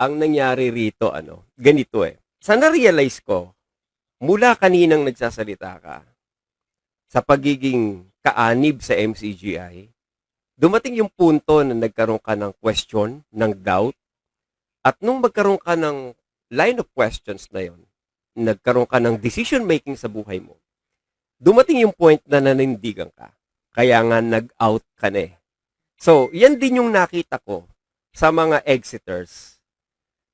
ang nangyari rito, ano, ganito eh. Sa na-realize ko, mula kaninang nagsasalita ka, sa pagiging kaanib sa MCGI, dumating yung punto na nagkaroon ka ng question, ng doubt, at nung magkaroon ka ng line of questions na yon, nagkaroon ka ng decision making sa buhay mo, dumating yung point na nanindigan ka. Kaya nga nag-out ka na eh. So, yan din yung nakita ko sa mga exiters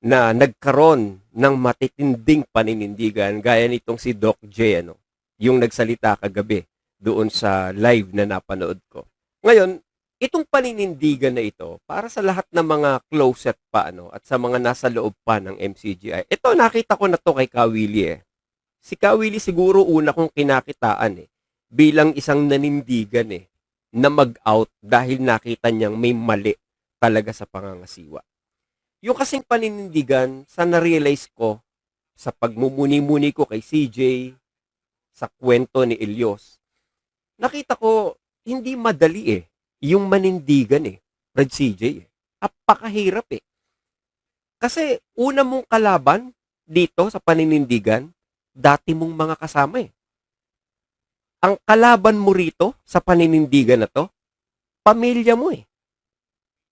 na nagkaroon ng matitinding paninindigan gaya nitong si Doc J, ano, yung nagsalita kagabi doon sa live na napanood ko. Ngayon, itong paninindigan na ito, para sa lahat ng mga closet pa, ano, at sa mga nasa loob pa ng MCGI, ito, nakita ko na to kay Kawili eh. Si Kawili siguro una kong kinakitaan eh, bilang isang nanindigan eh, na mag-out dahil nakita niyang may mali talaga sa pangangasiwa. Yung kasing paninindigan, sa na-realize ko sa pagmumuni-muni ko kay CJ, sa kwento ni Elios, nakita ko hindi madali eh, yung manindigan eh, Red CJ eh. Apakahirap eh. Kasi una mong kalaban dito sa paninindigan, dati mong mga kasama eh. Ang kalaban mo rito sa paninindigan na to, pamilya mo eh.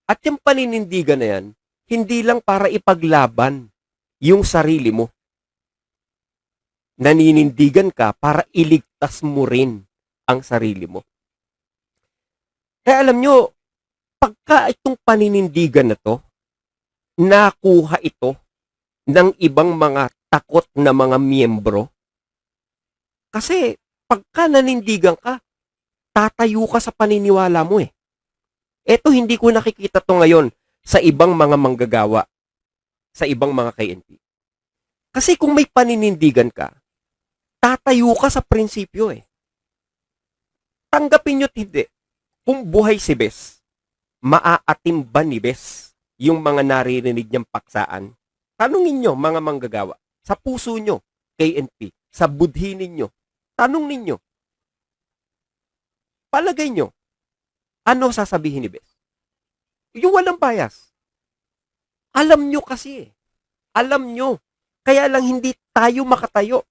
At yung paninindigan na yan, hindi lang para ipaglaban yung sarili mo. Naninindigan ka para iligtas mo rin ang sarili mo. Kaya alam nyo, pagka itong paninindigan na to, nakuha ito ng ibang mga takot na mga miyembro. Kasi pagka nanindigan ka, tatayo ka sa paniniwala mo eh. Eto hindi ko nakikita to ngayon sa ibang mga manggagawa, sa ibang mga KNP. Kasi kung may paninindigan ka, tatayo ka sa prinsipyo eh. Tanggapin nyo't hindi. Kung buhay si Bes, maaatim ba ni Bes yung mga naririnig niyang paksaan? Tanungin nyo, mga manggagawa, sa puso nyo, KNP, sa budhi ninyo, tanong ninyo, palagay nyo, ano sasabihin ni Bes? Yung walang bias. Alam nyo kasi eh. Alam nyo. Kaya lang hindi tayo makatayo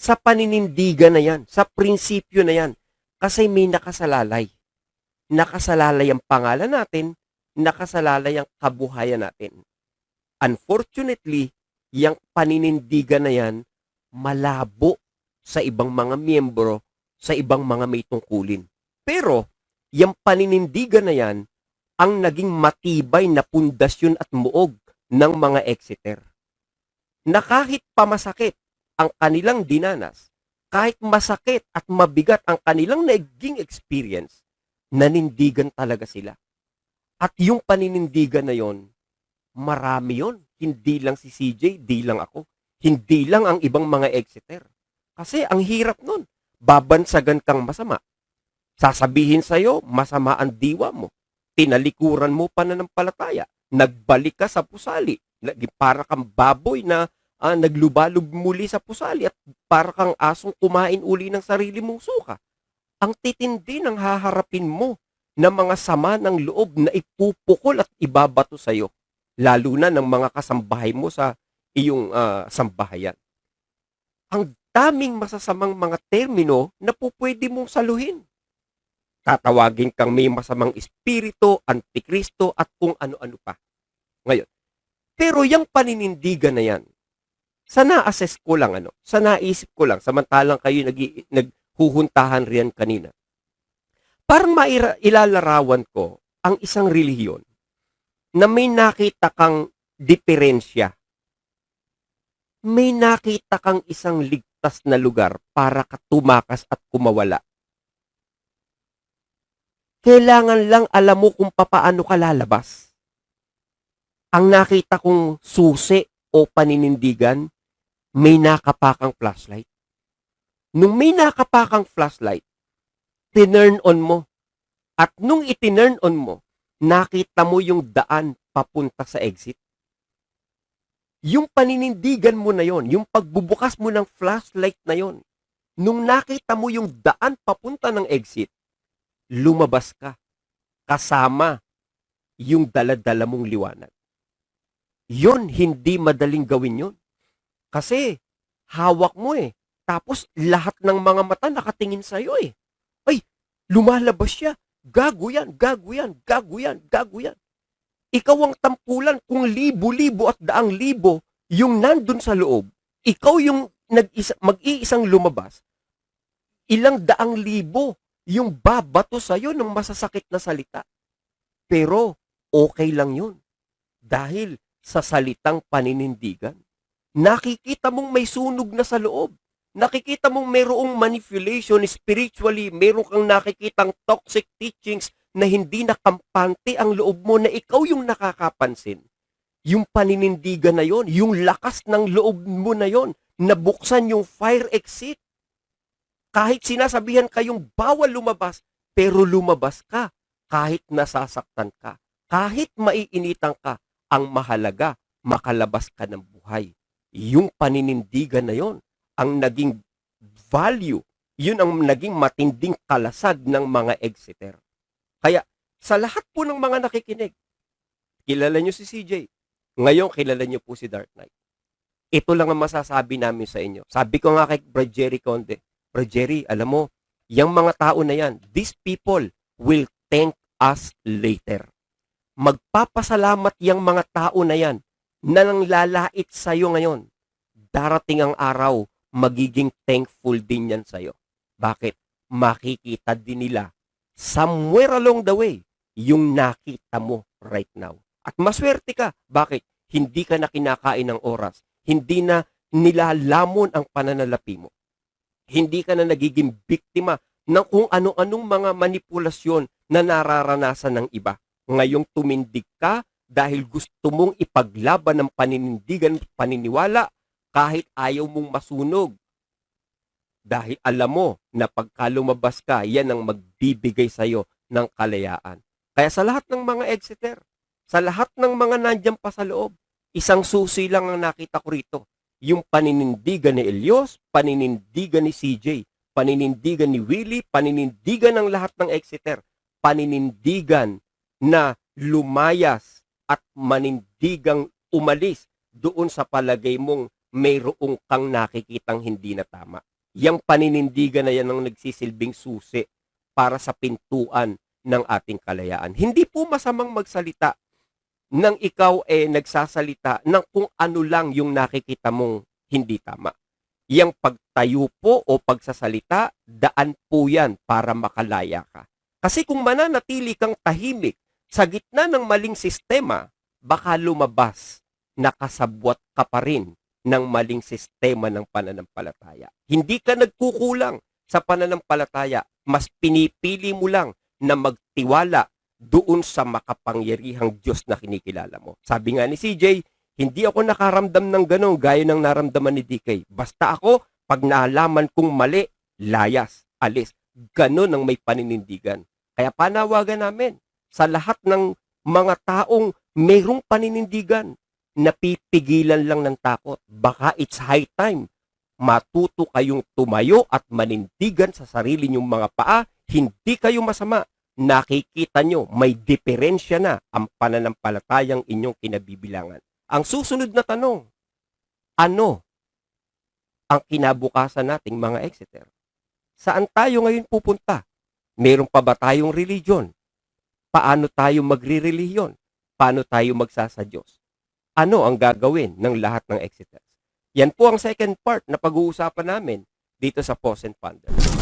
sa paninindigan na yan, sa prinsipyo na yan. Kasi may nakasalalay. Nakasalalay ang pangalan natin, nakasalalay ang kabuhayan natin. Unfortunately, yung paninindigan na yan, malabo sa ibang mga miyembro, sa ibang mga may tungkulin. Pero, yung paninindigan na yan, ang naging matibay na pundasyon at muog ng mga exeter. Na kahit pamasakit ang kanilang dinanas, kahit masakit at mabigat ang kanilang naging experience, nanindigan talaga sila. At yung paninindigan na yon, marami yon. Hindi lang si CJ, di lang ako. Hindi lang ang ibang mga exeter. Kasi ang hirap nun. Babansagan kang masama. Sasabihin sa'yo, masama ang diwa mo. Tinalikuran mo pananampalataya. Nagbalik ka sa pusali. Para kang baboy na ah, naglubalog muli sa pusali at para kang asong kumain uli ng sarili mong suka. Ang titindi ng haharapin mo ng mga sama ng loob na ipupukol at ibabato sa iyo, lalo na ng mga kasambahay mo sa iyong ah, sambahayan. Ang daming masasamang mga termino na po pwede mong saluhin. Tatawagin kang may masamang espiritu, antikristo at kung ano-ano pa. Ngayon, pero yung paninindigan na yan, sa na-assess ko lang, ano, sa naisip ko lang, samantalang kayo nag, naghuhuntahan riyan kanina, parang maira, ilalarawan ko ang isang relihiyon na may nakita kang diferensya. May nakita kang isang ligtas na lugar para ka tumakas at kumawala. Kailangan lang alam mo kung papaano ka lalabas. Ang nakita kong susi o paninindigan, may nakapakang flashlight. Nung may nakapakang flashlight, tinurn on mo. At nung itinurn on mo, nakita mo yung daan papunta sa exit. Yung paninindigan mo na yon, yung pagbubukas mo ng flashlight na yon, nung nakita mo yung daan papunta ng exit, lumabas ka kasama yung daladala mong liwanag. Yun, hindi madaling gawin yun. Kasi, hawak mo eh. Tapos, lahat ng mga mata nakatingin sa'yo eh. Ay, lumalabas siya. Gago yan, gago yan, gago yan, gago yan. Ikaw ang tampulan kung libo-libo at daang libo yung nandun sa loob. Ikaw yung nag-isa, mag-iisang lumabas. Ilang daang libo yung babato sa'yo ng masasakit na salita. Pero, okay lang yun. Dahil sa salitang paninindigan, nakikita mong may sunog na sa loob. Nakikita mong mayroong manipulation spiritually, meron kang nakikitang toxic teachings na hindi nakampante ang loob mo na ikaw yung nakakapansin. Yung paninindigan na yon, yung lakas ng loob mo na yon, nabuksan yung fire exit. Kahit sinasabihan kayong bawal lumabas, pero lumabas ka kahit nasasaktan ka. Kahit maiinitan ka, ang mahalaga, makalabas ka ng buhay. Yung paninindigan na yon, ang naging value, yun ang naging matinding kalasag ng mga exeter. Kaya, sa lahat po ng mga nakikinig, kilala nyo si CJ. Ngayon, kilala nyo po si Dark Knight. Ito lang ang masasabi namin sa inyo. Sabi ko nga kay Brad Jerry Conde, Brad Jerry, alam mo, yung mga tao na yan, these people will thank us later. Magpapasalamat yung mga tao na yan na nang lalait sa'yo ngayon. Darating ang araw, magiging thankful din yan sa'yo. Bakit? Makikita din nila somewhere along the way yung nakita mo right now. At maswerte ka. Bakit? Hindi ka na kinakain ng oras. Hindi na nilalamon ang pananalapi mo. Hindi ka na nagiging biktima ng kung ano-anong mga manipulasyon na nararanasan ng iba. Ngayong tumindig ka dahil gusto mong ipaglaban ng paninindigan at paniniwala kahit ayaw mong masunog. Dahil alam mo na pagka lumabas ka, yan ang magbibigay sa'yo ng kalayaan. Kaya sa lahat ng mga exeter, sa lahat ng mga nandyan pa sa loob, isang susi lang ang nakita ko rito. Yung paninindigan ni Elios, paninindigan ni CJ, paninindigan ni Willie, paninindigan ng lahat ng exeter, paninindigan na lumayas at manindigang umalis doon sa palagay mong mayroong kang nakikitang hindi na tama. Yang paninindigan na yan ang nagsisilbing susi para sa pintuan ng ating kalayaan. Hindi po masamang magsalita nang ikaw eh nagsasalita ng kung ano lang yung nakikita mong hindi tama. Yang pagtayo po o pagsasalita, daan po yan para makalaya ka. Kasi kung mananatili kang tahimik sa gitna ng maling sistema, baka lumabas nakasabwat ka pa rin ng maling sistema ng pananampalataya. Hindi ka nagkukulang sa pananampalataya, mas pinipili mo lang na magtiwala doon sa makapangyarihang Diyos na kinikilala mo. Sabi nga ni CJ, hindi ako nakaramdam ng ganun gaya ng naramdaman ni DK. Basta ako, pag naalaman kong mali, layas, alis. Ganun ang may paninindigan. Kaya panawagan namin sa lahat ng mga taong mayroong paninindigan, napipigilan lang ng takot. Baka it's high time. Matuto kayong tumayo at manindigan sa sarili niyong mga paa. Hindi kayo masama. Nakikita nyo, may diferensya na ang pananampalatayang inyong kinabibilangan. Ang susunod na tanong, ano ang kinabukasan nating mga exeter? Saan tayo ngayon pupunta? Meron pa ba tayong religion? Paano tayo magre-relihiyon? Paano tayo magsasadyos? Ano ang gagawin ng lahat ng exeters? Yan po ang second part na pag-uusapan namin dito sa Pause and Ponder.